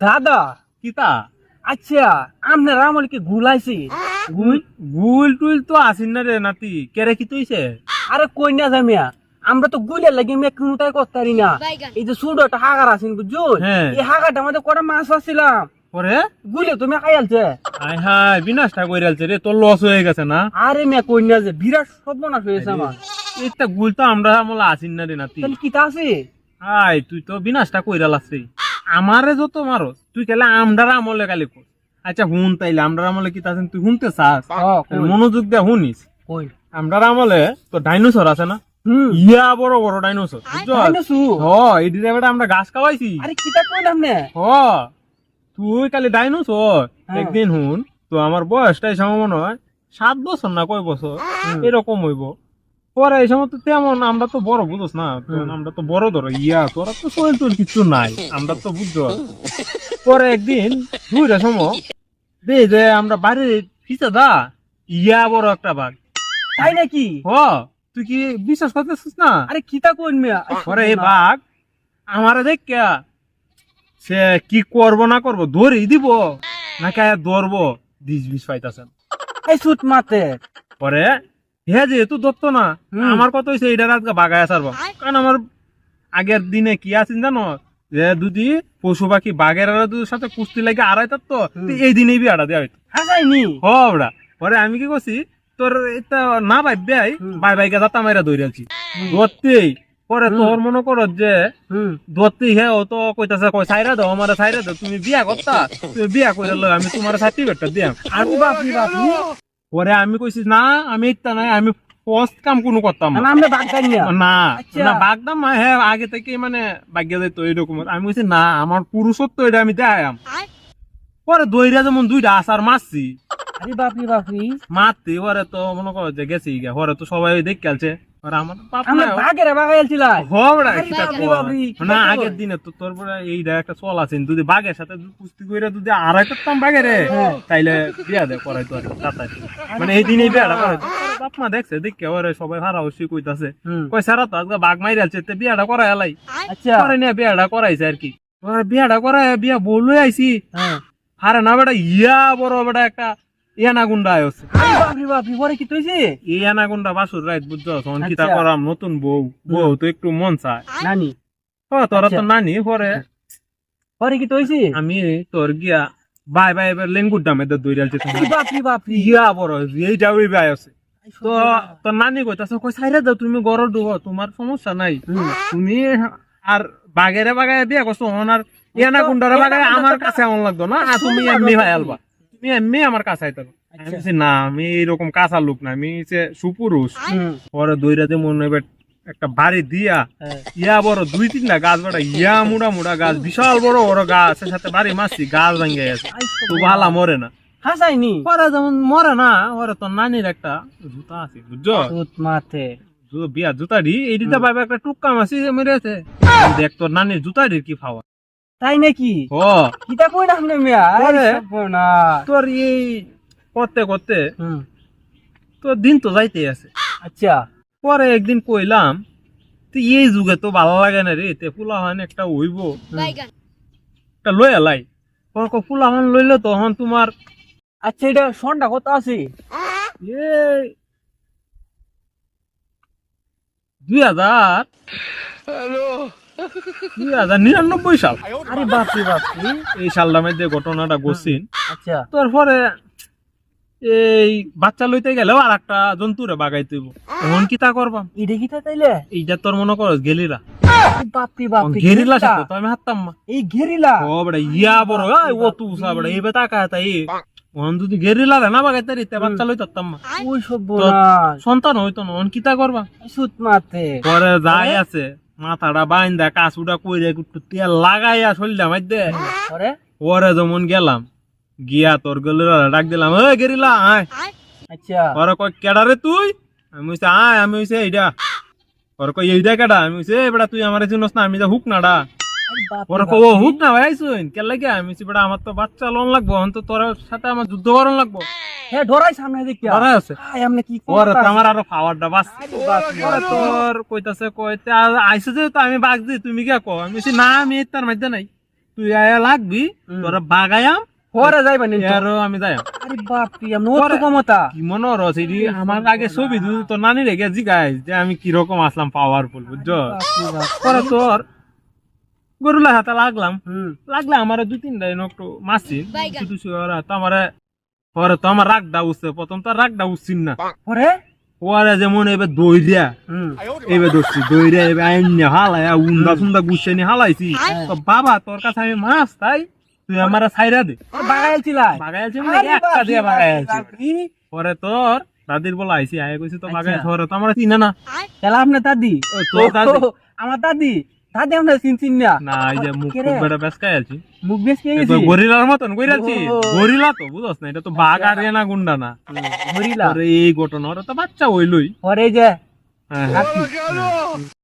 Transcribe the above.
দাদা কিতা আচ্ছা আপনার আমল কি ঘুলাইছি গুল গুল টুল তো আসিন না রে নাতি কেরে কি তুইছে আরে কই না জামিয়া আমরা তো গুলের লাগি মেয়ে কোনটাই করতে পারি না। এই যে একটা হাগার আছেন বুঝছ হ্যাঁ। এই হাগারটা মধ্যে কটা মাছ আসছিলাম পরে? গুলে তুমি খাইয়ালছে। আয় হায় বিনাশটা কইরালছে রে তোর লস হয়ে গেছে না? আরে মেয়ে কই না যে বিরাট সর্বনাশ হয়েছে আমার। একটা গুল তো আমরা আমলা আসিন না রে নাতি। তাহলে কিতা আছে? আয় তুই তো বিনাশটা কইরা লাগছিস আমারে যত মারস তুই কেলে আমডার আমলে কালি কর। আচ্ছা হুন তাইলে আমডার আমলে কি তাছেন তুই শুনতে চাস? মনোযোগ দিয়ে শুনিস কই? আমডার আমলে তো ডাইনোসর আছে না? ইয়া বড় বড় ডাইনোসর ডাইনোসর? হ এই আমরা ঘাস খাওয়াইছি। আরে কইলাম নে? হ তুই কালি ডাইনোসর। হ্যাঁ। একদিন হুন তো আমার বয়সটাই সময় মনে হয় সাত বছর না কয় বছর? এরকম হইব। পরে এই সময় তো তেমন আমরা তো বড় বুঝোস না আমরা তো বড় ধরো ইয়া তোরা তো শরীর তোর কিছু নাই আমরা তো বুঝছ পরে একদিন দুইটা সময় দে যে আমরা বাড়ির পিছা দা ইয়া বড় একটা বাঘ। তাই নাকি? হ তুই কি বিশ্বাস করতেছিস না? আরে কিতা কইন মিয়া? পরে এই বাঘ আমারে দেখ সে কি করব না করব ধরি দিব নাকি আর ধরবো দিস বিষ পাইতাছেন এই সুত মাতে। পরে হে যেহেতু দত্ত না। আমার কত হয়েছে এইটা আজকে বাগায় সারব কারণ আমার আগের দিনে কি আছেন জানো? যে যদি পশু পাখি বাঘের সাথে কুস্তি লাগে আড়াই তো এই দিনেই বিয়াটা দেওয়া হইতো। হাসাইনি? হ ওরা পরে আমি কি করছি তোর এটা না ভাই ভাই হুম। বাই বাইকে যাতা মাইরা দৌড়ালছি ধরতেই পরে। তোর মনে করো যে ধরতেই হে ও তো কইতাছে কই সাইরা দাও আমার সাইরা দাও তুমি বিয়া করতা তুমি বিয়া করে আমি তোমার সার্টিফিকেটটা দিয়াম। আরে বাপরে বাপরে পরে আমি কইছি না আমি ইত্যা নাই আমি পোস্ট কাম কোনো করতাম না। না আমরা বাগদাই না না আচ্ছা। না বাগদাম না হ্যাঁ আগে থেকে মানে বাগ্য যাইতো এইরকম। আমি কইছি না আমার পুরুষত্ব এটা আমি দেখাম পরে দইরা যেমন দুইটা আসার মারছি। আরে বাপরি বাপরে। মারতে ওরে তো মনে করো যে গেছি গিয়া। ওরে তো সবাই দেখ খেলছে আগের দিনে তো তোর একটা চল আছে যদি বাঘের সাথে কুস্তি কইরা যদি আড়াই করতাম বাঘেরে হ্যাঁ। তাইলে বিয়া আর মানে এই দিনেই বিয়াটা করাই বাপ মা দেখছে দেখে ওরে সবাই হারা হসি কইতাছে। হুম। কই সারা তো আজকে বাঘ মাইরে আছে তে বিয়াটা করাই আলাই আচ্ছা। নিয়ে বিয়াটা করাইছে আর কি। বিয়াটা করাই বিয়া বলে আইছি। হ্যাঁ। হারে না বেটা ইয়া বড় বেটা একটা ইয়ানা গুন্ডা আয়ছে আরে বাপরে বাপরে পরে কি তুইছে এই আনাগুন্ডা বাসুর রাইত বুঝছ? তখন কিতা। করাম নতুন বউ। বউ তো একটু মন চায়। নানি? তোরা তো আচ্ছা। নানি পরে। পরে কি তুইছে আমি তোর গিয়া বাই বাই এবার লেঙ্গুর দামে তো দৌড়ালছি আরে বাপরে বাপরে ইয়া বড় এই যাওই বাই আছে। তো তোর নানি কইতাছে কই সাইরা দাও তুমি গরর ডুবো তোমার সমস্যা নাই। তুমি আর বাগেরে বাগায় বিয়া করছ হন আর ইয়ানা গুন্ডারে বাগায় আমার কাছে এমন লাগতো না আর তুমি এমনি ভাই আলবা। তুমি এমনি আমার কাছে আইতে আমি আচ্ছা। না আমি এরকম কাঁচা লোক না আমি হচ্ছে সুপুরুষ। পরে মনে হবে একটা বাড়ি দিয়া হ্যাঁ। ইয়া বড় দুই তিনটা গাছ বড় ইয়া মুড়া মুড়া গাছ বিশাল বড় বড় গাছের সাথে বাড়ি মারছি গাছ ভাঙ্গে গেছে। তো ভালা মরে না। হাসাইনি পরে যেমন মরে না ওরে তোর নানির একটা জুতা আছে বুঝছ? মাতে বিয়া এই দিতে পাবে একটা টুক্কা মাসি মেরেছে। দেখ তোর নানির জুতাডির কি খাওয়া তাই নাকি? ও। কিতা কই না মিয়া? পরে? না তোর এই করতে করতে হুম। তোর দিন তো যাইতে আছে। আচ্ছা। পরে একদিন কইলাম তুই এই যুগে তো ভালো লাগে না রে তে ফুলা হয় একটা হইব। একটা লই। এলাই পরে কো ফুলা হন লইলে তখন তোমার আচ্ছা এটা সন্ডা কত আছে? এই দুই হাজার দুই হাজার নিরানব্বই সাল। আরে বাপরে বাপরে। এই মধ্যে ঘটনাটা আচ্ছা। তারপরে এই বাচ্চা লইতে গেলেও আর একটা জন্তুরে হইব। তখন কি তা করবাম এটা কিতা তাইলে? এইটা তোর মনে করো গেলিরা আরে বাপরে বাপরে গেরিলা সাথে তো আমি হাঁটতাম মা এই ঘেরিলা ও বড় ইয়া বড় ও তু সা বড় এই বেটা কা তাই। ওন যদি গেরিলা রে না বাগাইতে রিতে বাচ্চা লইতাম মা ওই সব সন্তান হইতো না ওন কিতা করবা? সুত পরে যাই আছে। মাথাটা বাইন্দা কাছুটা কইরে একটু তেল লাগাইয়া শরীরটা পরে ওরে যেমন গেলাম গিয়া তোর গেলিরা ডাক দিলাম ওই গেরিলা আয়। আচ্ছা। ওরে কয় কেডা রে তুই? আমি কইছি আয় আমি কইছি এইটা ওরে কয় এইটা কেডা? আমি কইছি এই বেটা তুই আমার চিনস না আমি যা হুক নাডা ওরে ও হুক না ভাই আইছুন কে লাগে আমি কইছি বেটা আমার তো বাচ্চা লোন লাগবো এখন তো তোর সাথে আমার যুদ্ধ করন লাগবো। হ্যাঁ ডরাই সামনে দেখি ওরে আছে। আয় আমনে কি ওরে তো করতাম? আমার আরও পাওয়ারটা বাস ওরে। তোর কইতাছে কইতে আইছে যে তো আমি বাগ দি তুমি কে কো আমি না আমি তার মধ্যে নাই। তুই আয়া লাগবি। তোরা বাগায়াম পরে যাইবা নি আরও আমি যাই আরে বাপ রে আমরা অত ক্ষমতা। কি মনে রস এটি আমার আগে ছবি দিল তো নানি রেখে জিগাই যে আমি কীরকম আসলাম পাওয়ারফুল বুঝছ? পরে তোর গরুলা হাতে লাগলাম। লাগলে আমার দু তিনটা এনে একটু মাসি তো আমার পরে তো আমার রাগটা উঠছে প্রথম তো রাগটা উঠছিন না। পরে? পরে যেমন এবার দইরিয়া হুম। এবার ধরছি দইরিয়া এবার আইন হালাইয়া উন্দা সুন্দা গুছাইনি হালাইছি। তো বাবা তোর কাছে আমি মাছ তাই তুই আমার ছাইরা দে। বাগাইছি মানে একটা দিয়ে বাগাইছি পরে তোর দাদির বলা আইসি আয় কইছি তো বাগাই আচ্ছা। ধরে তো আমরা চিনে না। তাহলে আপনার দাদি? ও, তোর দাদি? আমার দাদি? দাদি আমরা চিনচিন না। না এই যে মুখ খুব বেড়া বেসকাই আছি। মুখ বেশ গেছি? গরিলার মতন কইরাছি গরিলা তো বুঝছ না এটা তো বাঘ আর না গুন্ডা না। গরিলা। পরে এই ঘটনা ওরা তো বাচ্চা হইলই। পরে যে হ্যাঁ, হ্যাঁ।